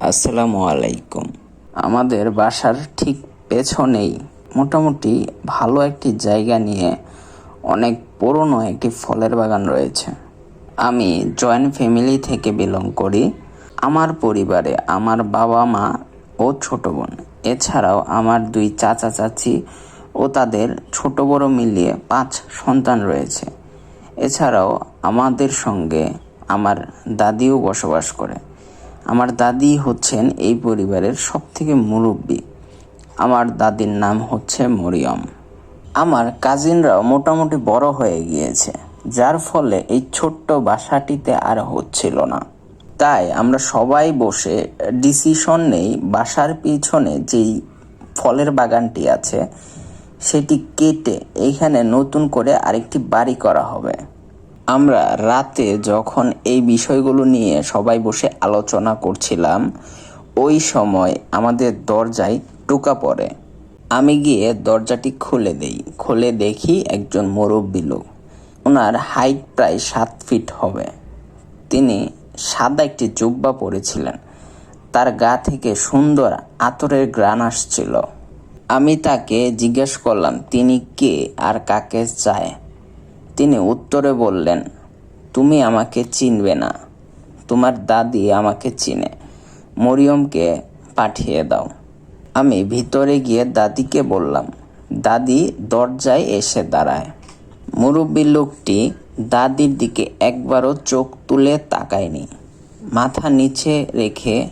আসসালামু আলাইকুম। আমাদের বাসার ঠিক পেছনেই মোটামুটি ভালো একটি জায়গা নিয়ে অনেক পুরনো একটি ফলের বাগান রয়েছে। আমি জয়েন্ট ফ্যামিলি থেকে বিলং করি। আমার পরিবারে আমার বাবা মা ও ছোট বোন। এছাড়াও আমার দুই চাচা চাচি ও তাদের ছোট বড় মিলিয়ে পাঁচ সন্তান রয়েছে। এছাড়াও আমাদের সঙ্গে আমার দাদিও বসবাস করে। আমার দাদি হচ্ছেন এই পরিবারের সবথেকে মুরব্বী। আমার দাদির নাম হচ্ছে মরিয়ম। আমার কাজিনরাও মোটামুটি বড় হয়ে গিয়েছে, যার ফলে এই ছোট্ট বাসাটিতে আর হচ্ছিল না। তাই আমরা সবাই বসে ডিসিশন নেই বাসার পিছনে যেই ফলের বাগানটি আছে, সেটি কেটে এইখানে নতুন করে আরেকটি বাড়ি করা হবে। আমরা রাতে যখন এই বিষয়গুলো নিয়ে সবাই বসে আলোচনা করছিলাম, ওই সময় আমাদের দরজায় টোকা পড়ে। আমি গিয়ে দরজাটি খুলে দেই। খুলে দেখি একজন মুরব্বী লোক। ওনার হাইট প্রায় সাত ফিট হবে। তিনি সাদা একটি জুব্বা পরেছিলেন। তার গা থেকে সুন্দর আতরের গ্রান আসছিল। আমি তাকে জিজ্ঞেস করলাম, তিনি কে? আর কাকে চায়? তিনি উত্তরে বললেন, তুমি আমাকে চিনবে না। তোমার দাদি আমাকে চিনে। মরিয়মকে পাঠিয়ে দাও। আমি ভিতরে গিয়ে দাদিকে বললাম, দাদি, দরজায় এসে দাঁড়ায়। মুরব্বী লোকটি দাদির দিকে একবারও চোখ তুলে তাকায়নি। মাথা নিচে রেখে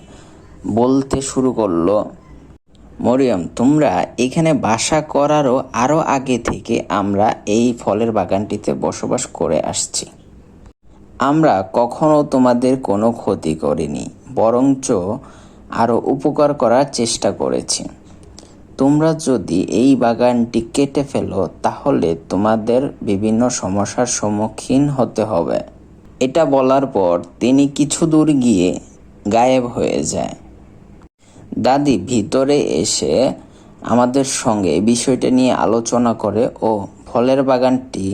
বলতে শুরু করল মরিয়ম, তোমরা এখানে বাসা করারও আরও আগে থেকে আমরা এই ফলের বাগানটিতে বসবাস করে আসছি। আমরা কখনো তোমাদের কোনো ক্ষতি করিনি, বরঞ্চ আরও উপকার করার চেষ্টা করেছি। তোমরা যদি এই বাগানটি কেটে ফেলো, তাহলে তোমাদের বিভিন্ন সমস্যার সম্মুখীন হতে হবে। এটা বলার পর তিনি কিছু দূর গিয়ে গায়েব হয়ে যায়। দাদি ভিতরে এসে আমাদের সঙ্গে বিষয়টা নিয়ে আলোচনা করে ও ফলের বাগানটি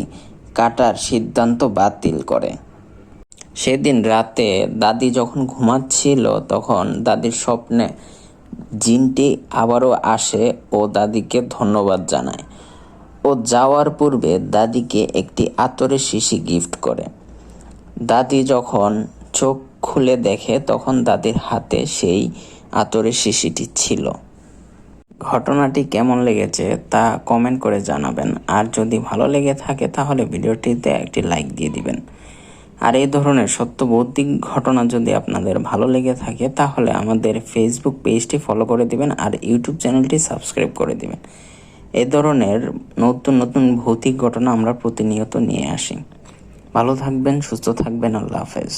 কাটার সিদ্ধান্ত বাতিল করে। সেদিন রাতে দাদি যখন ঘুমাচ্ছিল, তখন দাদির স্বপ্নে জিনটি আবারও আসে ও দাদিকে ধন্যবাদ জানায়। ও যাওয়ার পূর্বে দাদিকে একটি আতরের শিশি গিফট করে। দাদি যখন চোখ খুলে দেখে, তখন দাদির হাতে সেই আতরের শিশিটি ছিল। ঘটনাটি কেমন লেগেছে তা কমেন্ট করে জানাবেন। আর যদি ভালো লেগে থাকে তাহলে ভিডিওটিতে একটি লাইক দিয়ে দিবেন। আর এই ধরনের সত্য সত্যবৌদ্ধিক ঘটনা যদি আপনাদের ভালো লেগে থাকে তাহলে আমাদের ফেসবুক পেজটি ফলো করে দিবেন আর ইউটিউব চ্যানেলটি সাবস্ক্রাইব করে দিবেন। এ ধরনের নতুন নতুন ভৌতিক ঘটনা আমরা প্রতিনিয়ত নিয়ে আসি। ভালো থাকবেন, সুস্থ থাকবেন, আল্লাহ হাফেজ।